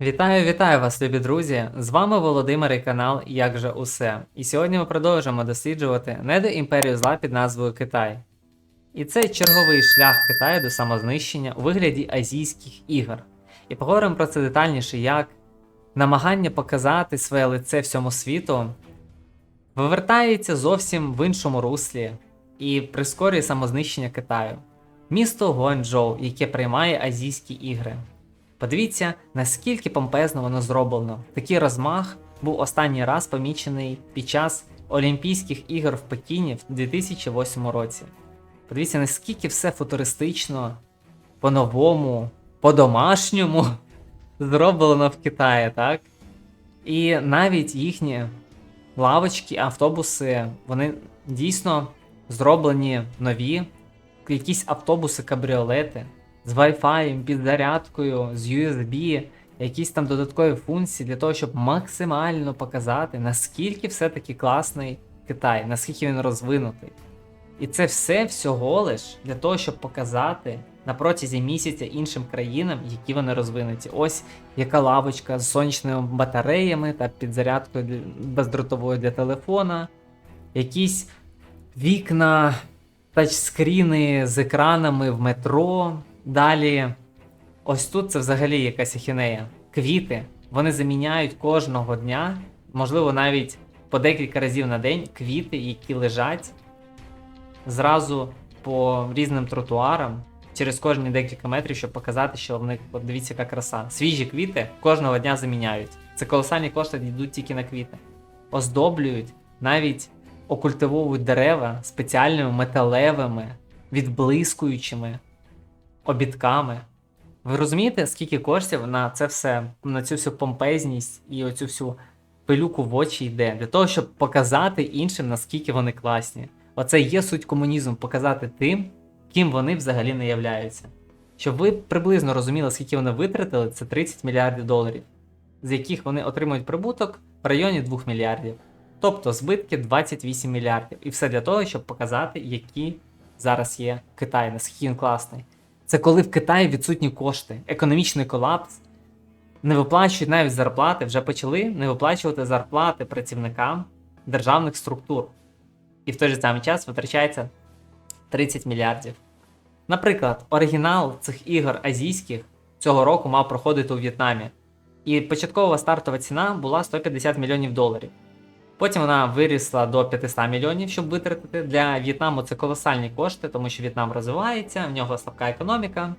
Вітаю, вітаю вас, любі друзі! З вами Володимир і канал Як же усе. І сьогодні ми продовжимо досліджувати недоімперію зла під назвою Китай. І це черговий шлях Китаю до самознищення у вигляді азійських ігор. І поговоримо про це детальніше, як намагання показати своє лице всьому світу вивертається зовсім в іншому руслі і прискорює самознищення Китаю. Місто Гуанчжоу, яке приймає азійські ігри. Подивіться, наскільки помпезно воно зроблено. Такий розмах був останній раз помічений під час Олімпійських ігор в Пекіні в 2008 році. Подивіться, наскільки все футуристично, по-новому, по-домашньому зроблено в Китаї, так? І навіть їхні лавочки, автобуси, вони дійсно зроблені нові, якісь автобуси, кабріолети з Wi-Fi, підзарядкою, з USB, якісь там додаткові функції для того, щоб максимально показати, наскільки все-таки класний Китай, наскільки він розвинутий. І це все всього лиш для того, щоб показати на протязі місяця іншим країнам, які вони розвинуті. Ось яка лавочка з сонячними батареями та підзарядкою бездротовою для телефона, якісь вікна, тачскріни з екранами в метро. Далі, ось тут це взагалі якась ахінея. Квіти. Вони заміняють кожного дня, можливо, навіть по декілька разів на день квіти, які лежать зразу по різним тротуарам через кожні декілька метрів, щоб показати, що в них от дивіться, яка краса. Свіжі квіти кожного дня заміняють. Це колосальні кошти йдуть тільки на квіти. Оздоблюють, навіть окультивовують дерева спеціальними металевими, відблискуючими обідками. Ви розумієте, скільки коштів на це все, на цю всю помпезність і оцю всю пилюку в очі йде, для того, щоб показати іншим, наскільки вони класні. Оце є суть комунізму показати тим, ким вони взагалі не являються. Щоб ви приблизно розуміли, скільки вони витратили, це 30 мільярдів доларів, з яких вони отримують прибуток в районі 2 мільярдів. Тобто збитки 28 мільярдів. І все для того, щоб показати, які зараз є Китай, наскільки він класний. Це коли в Китаї відсутні кошти, економічний колапс, не виплачують навіть зарплати, вже почали не виплачувати зарплати працівникам державних структур. І в той же самий час витрачається 30 мільярдів. Наприклад, оригінал цих ігор азійських цього року мав проходити у В'єтнамі. І початкова стартова ціна була 150 мільйонів доларів. Потім вона вирісла до 500 мільйонів, щоб витратити. Для В'єтнаму це колосальні кошти, тому що В'єтнам розвивається, в нього слабка економіка.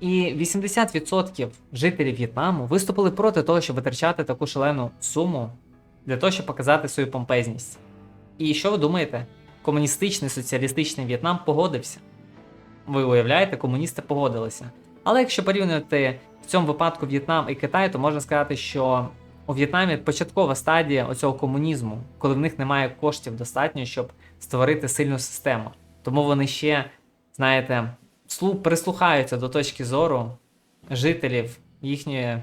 І 80% жителів В'єтнаму виступили проти того, щоб витрачати таку шалену суму для того, щоб показати свою помпезність. І що ви думаєте? Комуністичний соціалістичний В'єтнам погодився. Ви уявляєте, комуністи погодилися. Але якщо порівнювати в цьому випадку В'єтнам і Китай, то можна сказати, що у В'єтнамі початкова стадія оцього комунізму, коли в них немає коштів достатньо, щоб створити сильну систему. Тому вони ще, знаєте, прислухаються до точки зору жителів їхньої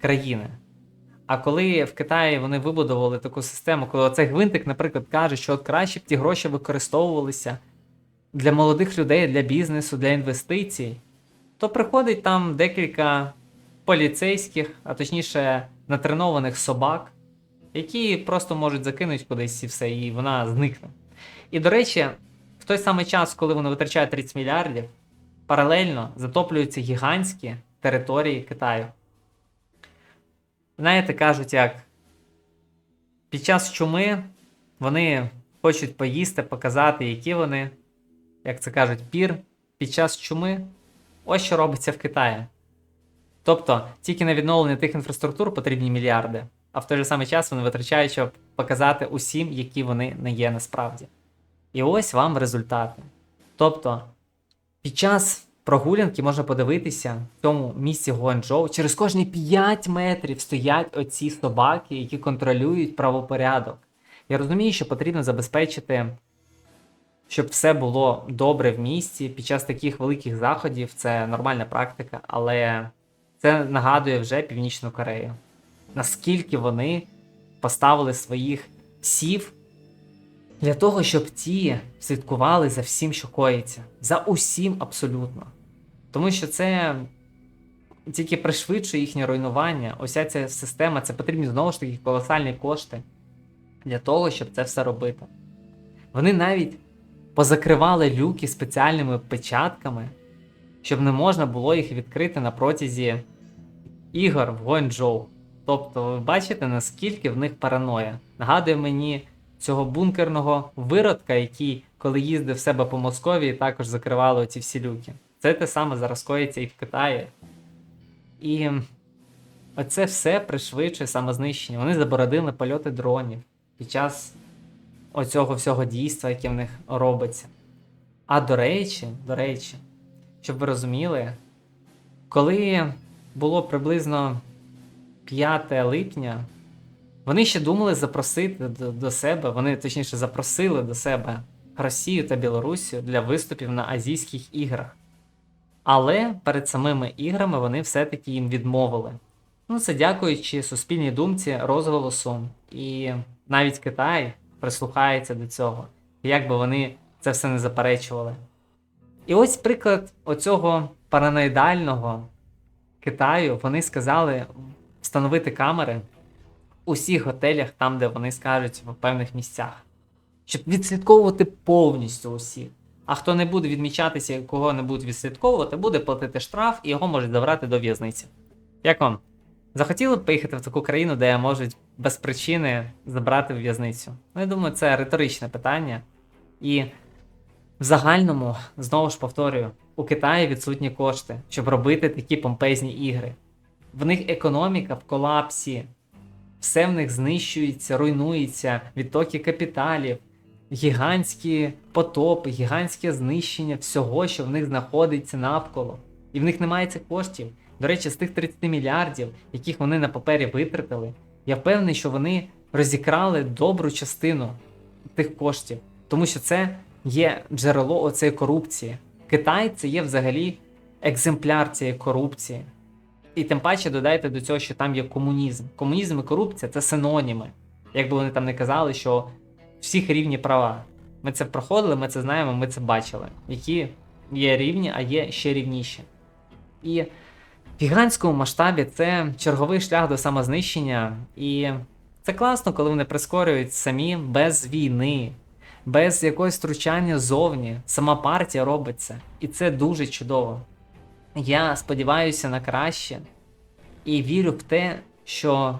країни. А коли в Китаї вони вибудували таку систему, коли оцей гвинтик, наприклад, каже, що от краще б ті гроші використовувалися для молодих людей, для бізнесу, для інвестицій, то приходить там декілька поліцейських, а точніше натренованих собак, які просто можуть закинути кудись і все, і вона зникне. І до речі, в той самий час, коли вони витрачають 30 мільярдів, паралельно затоплюються гігантські території Китаю. Знаєте, кажуть, як під час чуми вони хочуть поїсти, показати, які вони, як це кажуть, пір під час чуми. Ось що робиться в Китаї. Тобто, тільки на відновлення тих інфраструктур потрібні мільярди, а в той же самий час вони витрачають, щоб показати усім, які вони не є насправді. І ось вам результати. Тобто, під час прогулянки можна подивитися в цьому місці Гуанчжоу, через кожні 5 метрів стоять оці собаки, які контролюють правопорядок. Я розумію, що потрібно забезпечити, щоб все було добре в місті під час таких великих заходів. Це нормальна практика, але це нагадує вже Північну Корею. Наскільки вони поставили своїх псів для того, щоб ті слідкували за всім, що коїться. За усім абсолютно. Тому що це тільки пришвидшує їхнє руйнування. Ося ця система, це потрібні знову ж таки колосальні кошти для того, щоб це все робити. Вони навіть позакривали люки спеціальними печатками, щоб не можна було їх відкрити на протязі ігор в Гуанчжоу. Тобто, ви бачите, наскільки в них параноя. Нагадує мені цього бункерного виродка, який, коли їздив в себе по Московії, також закривали ці всі люки. Це те саме зараз коїться і в Китаї. І оце все пришвидшує самознищення. Вони заборонили польоти дронів під час оцього всього дійства, яке в них робиться. А до речі, до речі, щоб ви розуміли, коли було приблизно 5 липня, вони ще думали запросити до, себе, вони точніше запросили до себе Росію та Білорусію для виступів на азійських іграх. Але перед самими іграми вони все-таки їм відмовили. Ну, це дякуючи суспільній думці, розголосу, і навіть Китай прислухається до цього, як би вони це все не заперечували. І ось приклад оцього параноїдального Китаю вони сказали встановити камери у всіх готелях, там, де вони скажуть в певних місцях, щоб відслідковувати повністю усіх. А хто не буде відмічатися, кого не будуть відслідковувати, буде платити штраф і його можуть забрати до в'язниці. Як вам? Захотіли б поїхати в таку країну, де можуть без причини забрати в в'язницю? Ну, я думаю, це риторичне питання. І в загальному, знову ж повторюю, у Китаї відсутні кошти, щоб робити такі помпезні ігри. В них економіка в колапсі, все в них знищується, руйнується, відтоки капіталів, гігантські потопи, гігантське знищення всього, що в них знаходиться навколо. І в них немає цих коштів. До речі, з тих 30 мільярдів, яких вони на папері витратили, я впевнений, що вони розікрали добру частину тих коштів, тому що це є джерело оцеї корупції. Китай це є взагалі екземпляр цієї корупції. І тим паче додайте до цього, що там є комунізм. Комунізм і корупція це синоніми. Якби вони там не казали, що всіх рівні права. Ми це проходили, ми це знаємо, ми це бачили. Які є рівні, а є ще рівніші. І в гігантському масштабі це черговий шлях до самознищення. І це класно, коли вони прискорюють самі без війни, без якогось втручання ззовні. Сама партія робить це. І це дуже чудово. Я сподіваюся на краще і вірю в те, що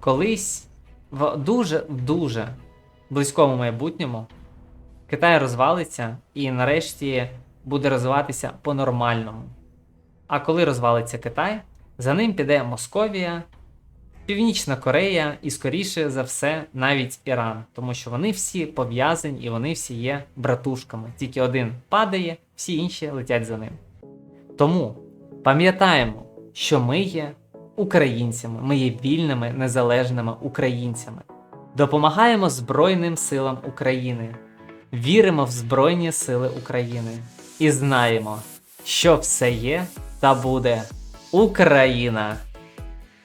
колись в дуже дуже близькому майбутньому Китай розвалиться і нарешті буде розвиватися по-нормальному. А коли розвалиться Китай, за ним піде Московія, Північна Корея і, скоріше за все, навіть Іран, тому що вони всі пов'язані і вони всі є братушками. Тільки один падає, всі інші летять за ним. Тому пам'ятаємо, що ми є українцями, ми є вільними незалежними українцями. Допомагаємо Збройним силам України, віримо в Збройні Сили України і знаємо, що все є та буде Україна!